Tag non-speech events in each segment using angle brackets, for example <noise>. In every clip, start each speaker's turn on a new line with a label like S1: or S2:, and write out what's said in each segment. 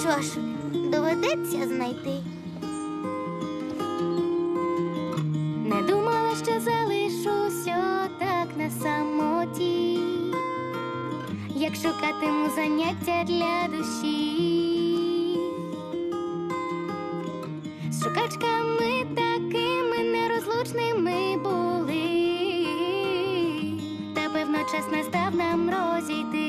S1: Що ж, доведеться знайти. Не думала, що залишусь отак на самоті, як шукатиму заняття для душі. З шукачками такими нерозлучними були, та певно час настав нам розійтись.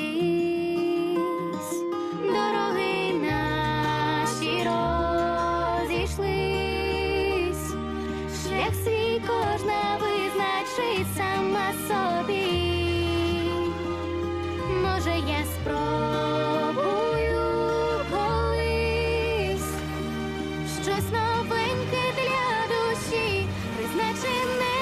S1: Щось новеньке для душі, призначене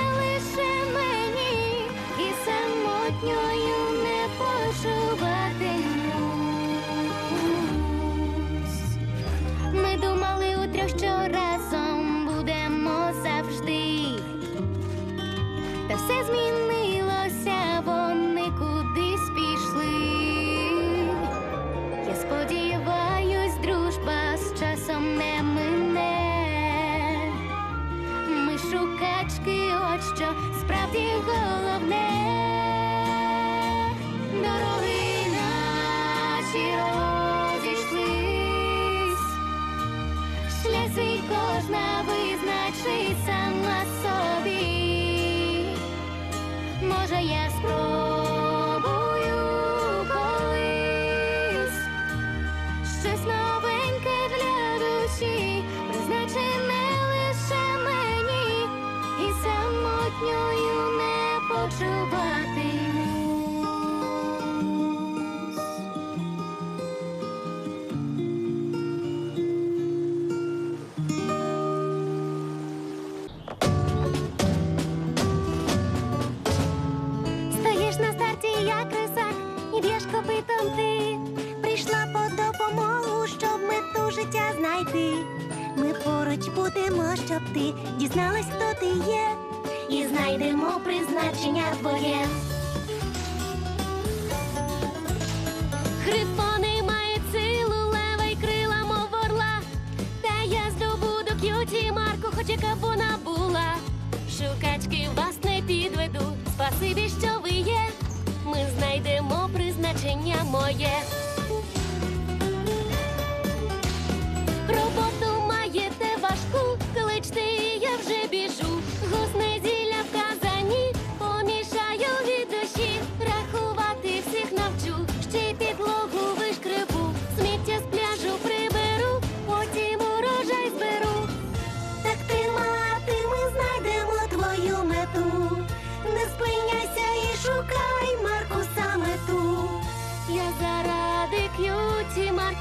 S1: Може, життя знайти. Ми поруч будемо, щоб ти дізналась, хто ти є, і знайдемо призначення твоє. Грифони мають силу, лева й крила, мов. Та я здобуду к'юті марку, хоч яка б. Шукачки вас не підведу, спасибі, що ви є. Ми знайдемо призначення моє.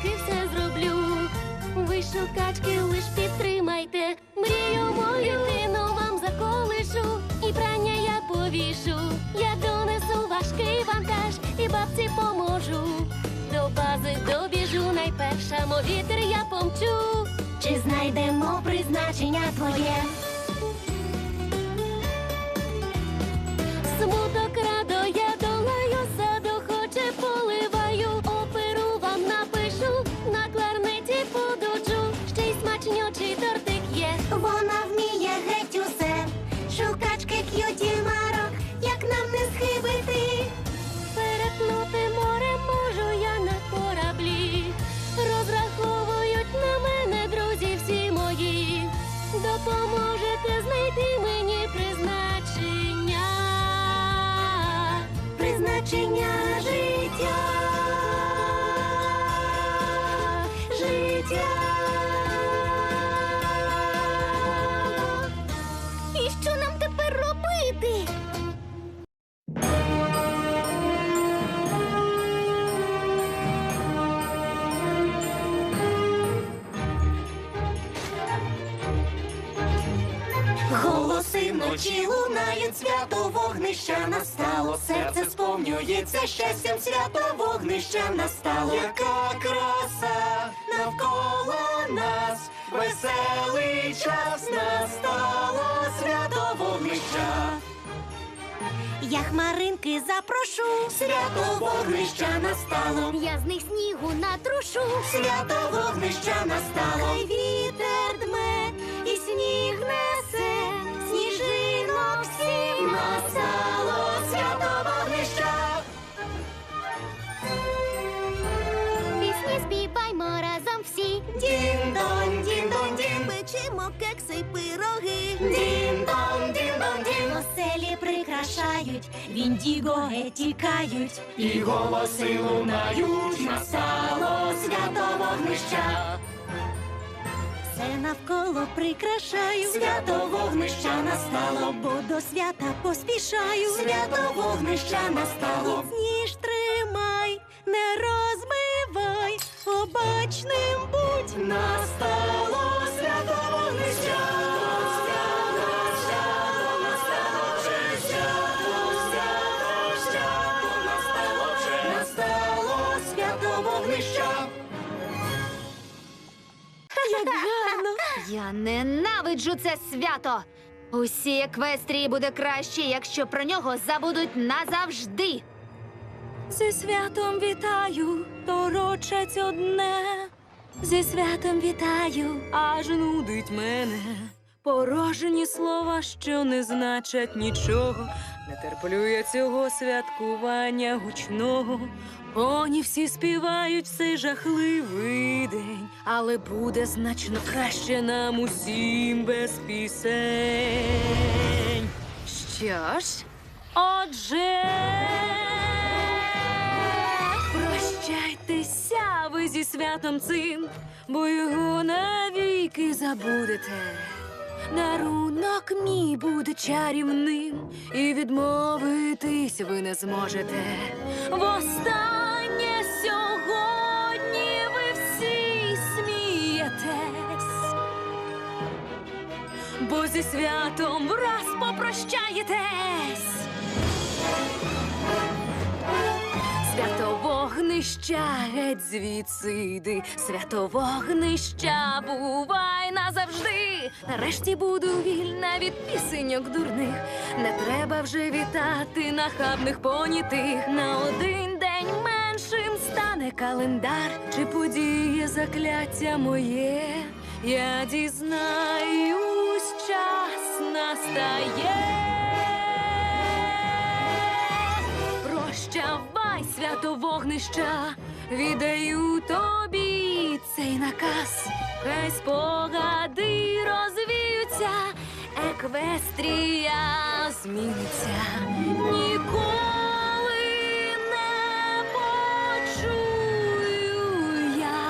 S1: К'юті все зроблю. Ви шукачки лиш підтримайте. Мрію мою тину вам заколишу, і прання я повішу. Я донесу важкий вантаж і бабці поможу. До бази добіжу найперша, мов вітер я помчу. Чи знайдемо призначення твоє? Смуток радо
S2: сповнюється щастям, свято вогнища настало. Яка краса навколо нас, веселий час настало, свято вогнища.
S3: Я хмаринки запрошу. Свято вогнища настало.
S4: Я з них снігу натрушу.
S3: Свято вогнища настало.
S4: Хай вітер дме і сніг несе,
S3: Дін-дон, дін-дон, дін.
S5: Печемо кекси й пироги.
S3: Дін-дон, дін-дон, дін.
S4: Оселі прикрашають, віндіго тікають.
S3: І голоси лунають, настало свято вогнища.
S5: Все навколо прикрашаю.
S3: Свято вогнища настало.
S5: Бо до свята поспішаю.
S3: Свято вогнища настало.
S5: Ніж тримай, не розмивай, обачним будь.
S3: Настало свято вогнища. Свято, свято, настало вже свято, свято, свято, настало вже. Настало свято вогнища.
S5: Як гарно!
S6: Я ненавиджу це свято. Усі еквестрії буде краще, якщо про нього забудуть назавжди.
S5: Зі святом вітаю, торочать одне. Зі святом вітаю, аж нудить мене. Порожені слова, що не значать нічого. Не терплю я цього святкування гучного. Вони всі співають в цей жахливий день, але буде значно краще нам усім без пісень.
S6: Що ж,
S5: Отже, зі святом цим, бо його навіки забудете. Дарунок мій буде чарівним, і відмовитись ви не зможете. Востаннє сьогодні ви всі смієтесь. Бо зі святом враз попрощаєтесь. Свято вогнища геть звідси йди, свято вогнища бувай назавжди. Нарешті буду вільна від пісеньок дурних. Не треба вже вітати нахабних понятих. На один день меншим стане календар, чи подіє закляття моє. Я дізнаюсь, час настає. Прощавай, свято вогнища, віддаю тобі цей наказ. Хай спогади розвіються, еквестрія зміниться. Ніколи не почую я.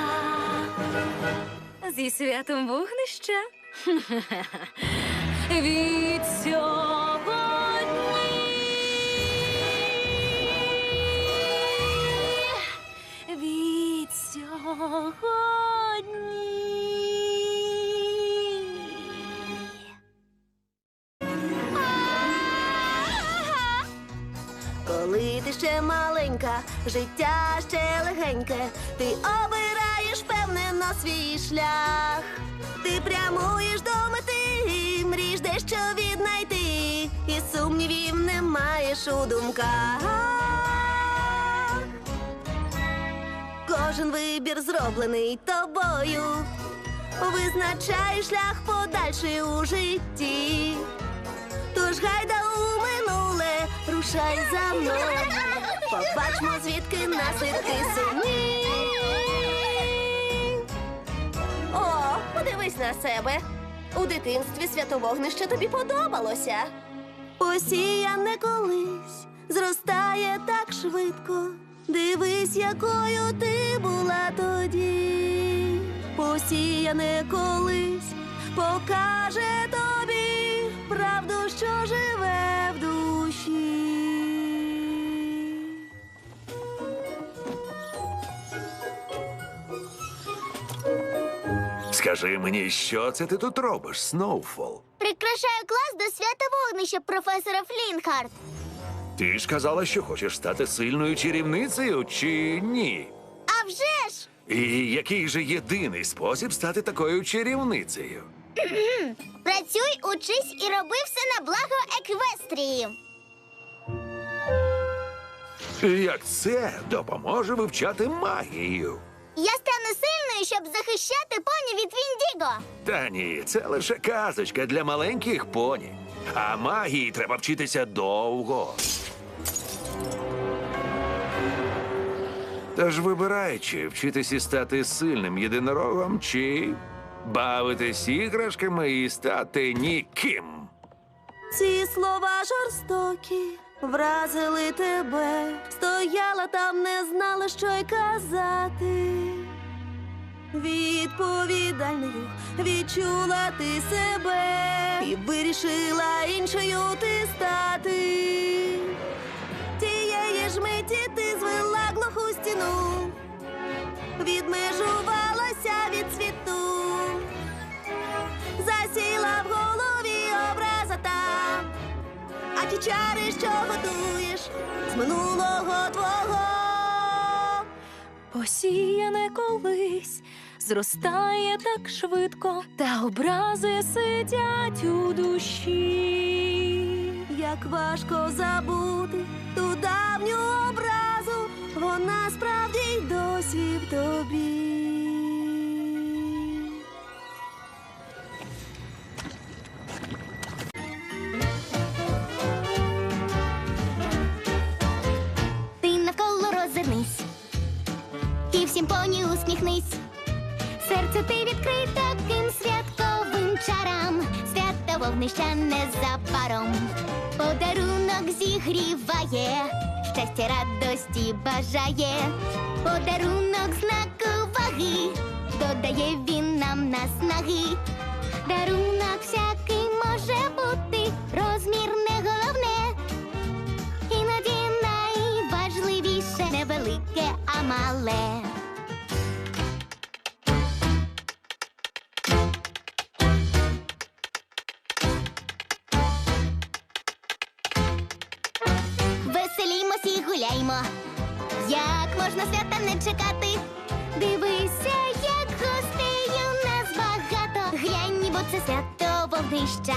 S5: Зі святом вогнища. <laughs> Від сьогодні. Сьогодні.
S3: Коли ти ще маленька, життя ще легеньке, ти обираєш впевнено свій шлях. Ти прямуєш до мети, і мрієш дещо віднайти, і сумнівів не маєш у думках. Кожен вибір зроблений тобою, визначає шлях подальший у житті. Тож гайда у минуле, рушай за мною. Побачмо, звідки наслідки сумні. О, подивись на себе. У дитинстві святовогнище тобі подобалося. Посіяне колись зростає так швидко. Дивись, якою ти була тоді. Посіяне колись покаже тобі правду, що живе в душі.
S7: Скажи мені, що це ти тут робиш, Сноуфол?
S4: Прикрашаю клас до свята вогнища професора Флінхарт.
S7: Ти ж казала, що хочеш стати сильною чарівницею, чи ні?
S4: А вже ж!
S7: І який же єдиний спосіб стати такою чарівницею?
S4: Працюй, учись і роби все на благо еквестрії.
S7: Як це допоможе вивчати магію?
S4: Я стану сильною, щоб захищати поні від Віндіго.
S7: Та ні, це лише казочка для маленьких поні. А магії треба вчитися довго. Тож вибираючи, вчитися стати сильним єдинорогом чи бавитись іграшками і стати ніким.
S3: Ці слова жорстокі вразили тебе. Стояла там, не знала, що й казати. Відповідальною відчула ти себе і вирішила іншою ти стати. Тієї ж миті ти звела глуху стіну, відмежувалася від світу. Засіла в голові образа та, а ті чари, що готуєш з минулого твого.
S5: Посіяне колись зростає так швидко, та образи сидять у душі.
S3: Як важко забути ту давню образу, вона справді й досі в тобі.
S4: Вогнища незабаром. Подарунок зігріває, щастя, радості бажає. Подарунок знак уваги, додає він нам наснаги. Дарунок всякий може бути, розмір не головне. Іноді найважливіше не велике, а мале. Глянь, бо це свято вогнища.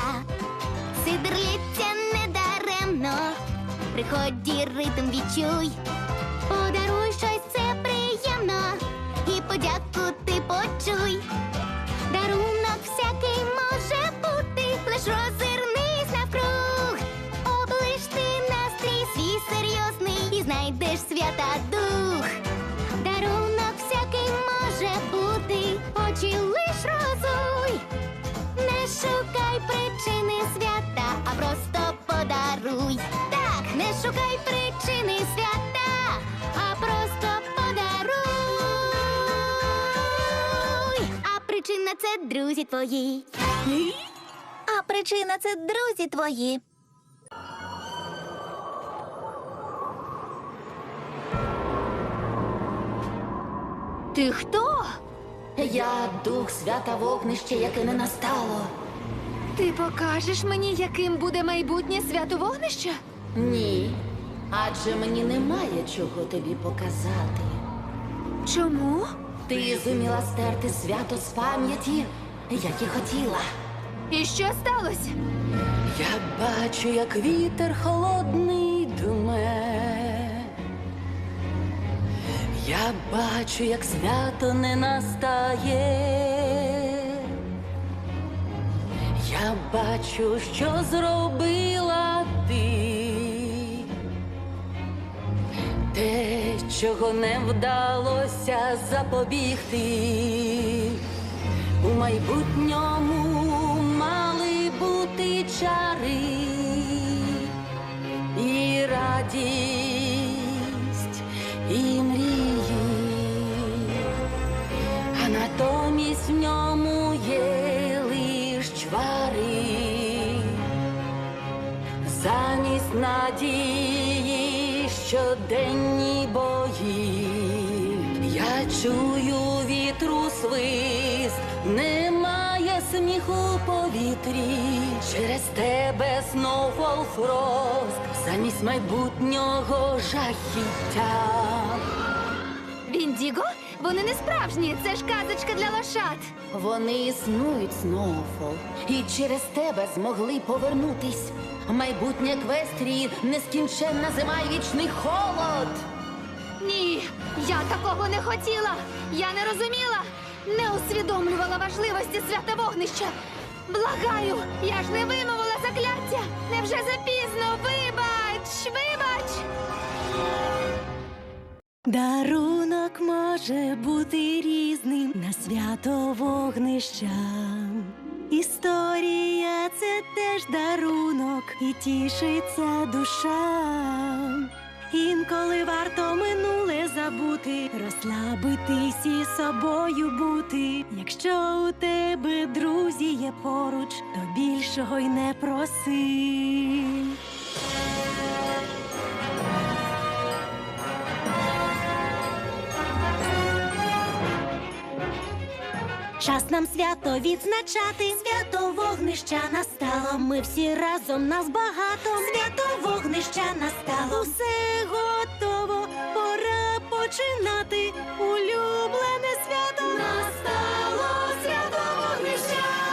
S4: Сидр лється недаремно. Приході ритм відчуй. Подаруй щось це приємно. І подяку ти почуй. Дарунок всякий може бути, лиш розвернись навкруг. Облиш ти настрій свій серйозний і знайдеш свята дух. Шукай причини свята, а просто подаруй. Так, не шукай причини свята, а просто подаруй. А причина це друзі твої. А причина це друзі твої.
S6: Ти хто?
S8: Я дух свята вогнище, яке не настало.
S6: Ти покажеш мені, яким буде майбутнє свято вогнища?
S8: Ні. Адже мені немає чого тобі показати.
S6: Чому?
S8: Ти зуміла стерти свято з пам'яті, як і хотіла.
S6: І що сталося?
S8: Я бачу, як вітер холодний дме. Я бачу, як свято не настає. Бачу, що зробила ти. Те, чого не вдалося запобігти. У майбутньому мали бути чари і радість, і мрії, а натомість в ньому є чвари, замість надії щоденні бої. Я чую вітру свист, немає сміху повітрі. Через тебе знов фрост, замість майбутнього жахіття.
S6: Віндіго? Вони не справжні, це ж казочка для лошад.
S8: Вони існують, Сноуфол, і через тебе змогли повернутись. Майбутнє Еквестрії нескінченна зима і вічний холод.
S6: Ні, я такого не хотіла. Я не розуміла, не усвідомлювала важливості свята вогнища. Благаю, я ж не вимовила закляття. Невже запізно? Вибач, вибач.
S2: Дарунок може бути різним на свято вогнища. Історія це теж дарунок і тішиться душа. Інколи варто минуле забути, розслабитись і собою бути. Якщо у тебе друзі є поруч, то більшого й не проси. Час нам свято відзначати. Свято вогнища настало. Ми всі разом нас багато. Свято вогнища настало. Усе готово. Пора починати. Улюблене свято настало. Свято вогнища.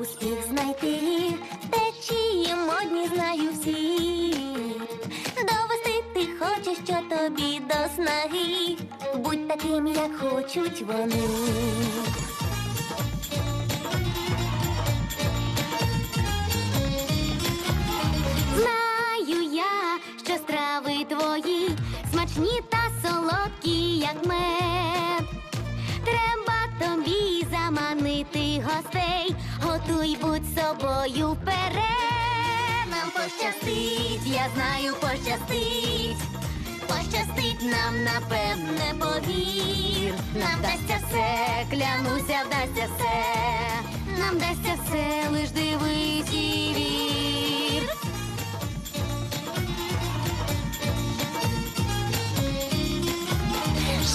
S4: Успіх знайти, течії модні знаю всі. Довести ти хочеш, що тобі до снаги. Будь таким, як хочуть вони. Знаю я, що страви твої смачні та солодкі, як мед. Треба тобі заманити гостей, готуй будь собою вперед. Нам пощастить, я знаю, пощастить. Пощастить нам, напевне, повір. Нам вдасться все, клянуся, вдасться все. Нам вдасться все, лиш дивись і вір.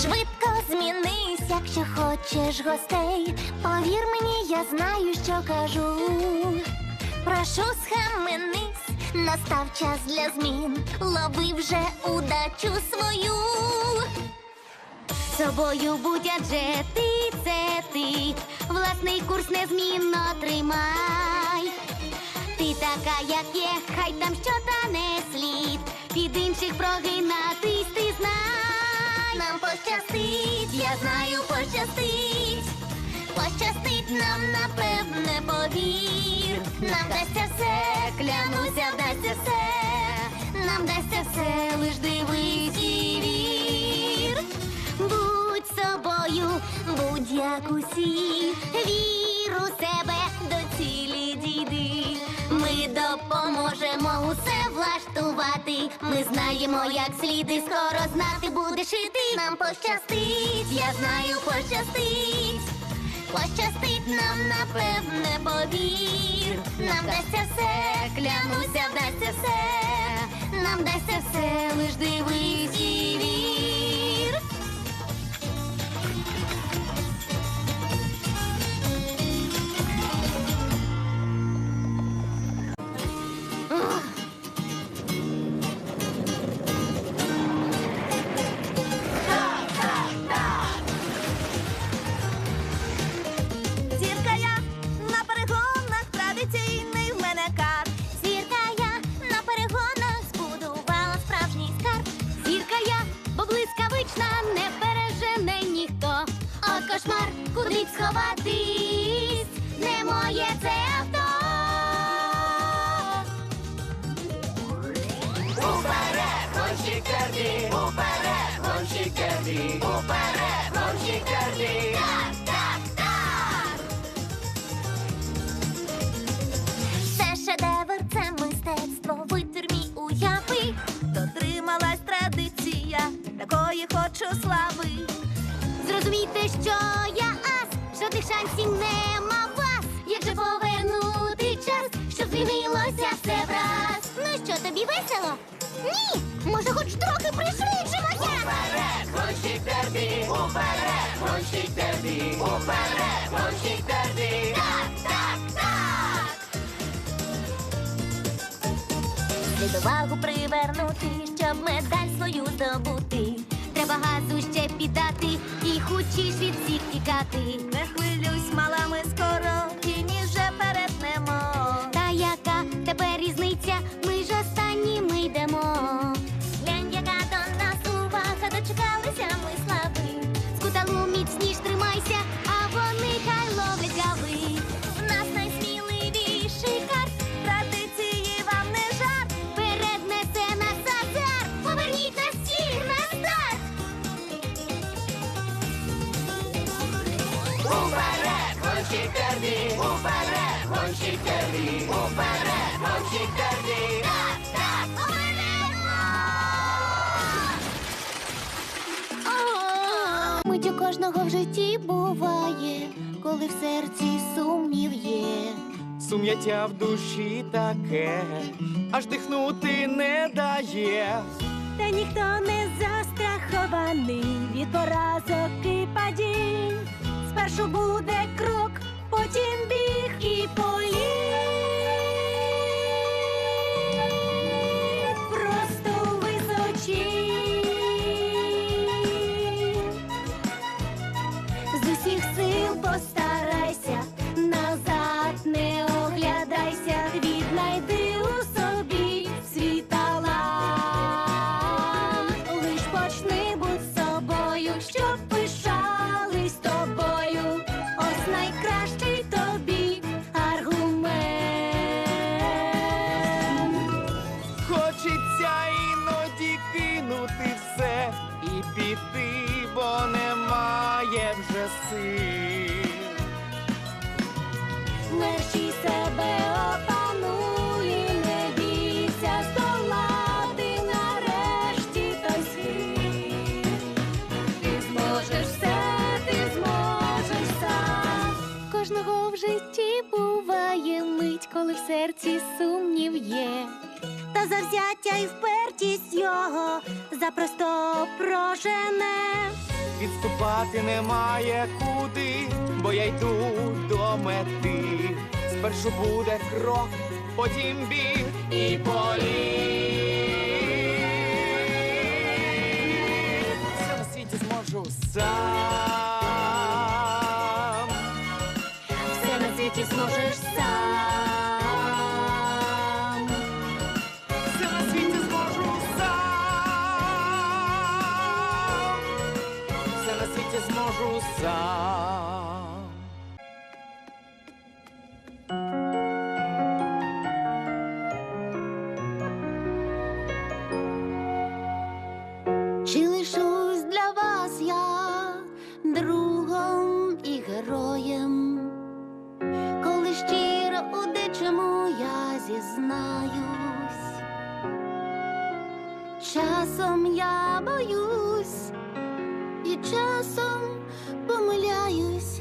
S4: Швидко змінись, якщо хочеш гостей. Повір мені, я знаю, що кажу. Прошу, схаменись, настав час для змін. Лови вже удачу свою. Собою будь адже ти це ти. Власний курс незмінно тримай. Ти така, як є, хай там що та не слід. Під інших прогинатись пощастить, я знаю, пощастить. Пощастить нам, напевне, повір. Нам вдасться все, клянуся, вдасться все. Нам вдасться все, лиш дивись і вір. Будь собою, будь як усі, вір себе до цілі дійди. Ми допоможемо усе влаштувати. Ми знаємо, як слід і скоро знати будеш і ти. Нам пощастить, я знаю, пощастить. Пощастить нам, напевне, повір. Нам дасться все, клянуся, вдасться все. Нам дасться все, лиш дивись і вір. Б сховатись, не моє це авто.
S9: Уперед, гонщик Кербі! Уперед, гонщик Кербі! Уперед, гонщик Кербі!
S4: Так, так, так. Це шедевр, це мистецтво, витвір мій уяви.
S3: Дотрималась традиція, такої хочу слави.
S4: Зрозумійте, що я жодних шансів нема в вас. Як же повернути час, щоб змінилося все враз? Ну що тобі
S9: весело? Ні! Може, хоч трохи пришвидшимося? Уперед, гонщик дербі! Уперед, гонщик дербі! Уперед, гонщик дербі! Так, так, так! Слід увагу привернути, щоб медаль свою здобути. Треба газу ще тікати.
S4: Не хвилюйсь, мала, ми скоро
S10: Уперед, гонщик дербі! Уперед, гонщик дербі! Уперед, гонщик дербі!
S9: Так, так, повернемо! Мить у кожного в житті буває, коли в серці сумнів є.
S11: Сум'яття в душі таке, аж дихнути не дає.
S2: Та ніхто не застрахований від поразок і падінь. Спершу буде крок, потім біг і політ.
S9: Серці сумнів є. Та завзяття і впертість його запросто прожене.
S11: Відступати немає куди, бо я йду до мети. Спершу буде крок, потім біг і політ. Все на світі зможу сам.
S9: Зізнаюсь, часом я боюсь, і часом помиляюсь,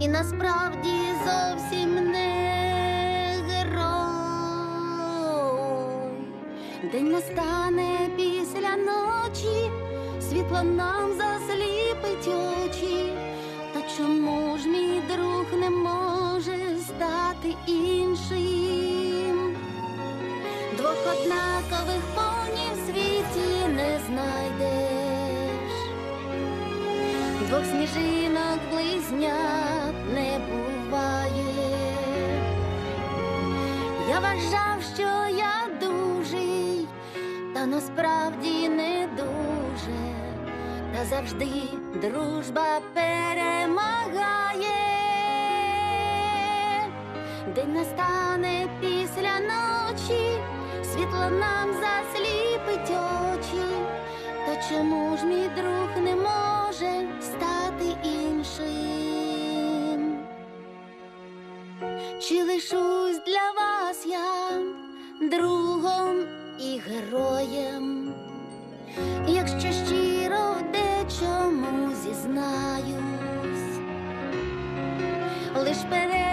S9: і насправді зовсім не герой. День настане після ночі, світло нам засліпить очі. Та чому ж мій друг не може стати іншим? Двох однакових понів в світі не знайдеш, двох сніжинок близнят не буває. Я вважав, що я дужий, та насправді не дуже, та завжди дружба перемагає. День настане після ночі, світло нам засліпить очі, то чому ж мій друг не може стати іншим? Чи лишусь для вас я другом і героєм? Якщо щиро в дечому зізнаюсь, лиш перед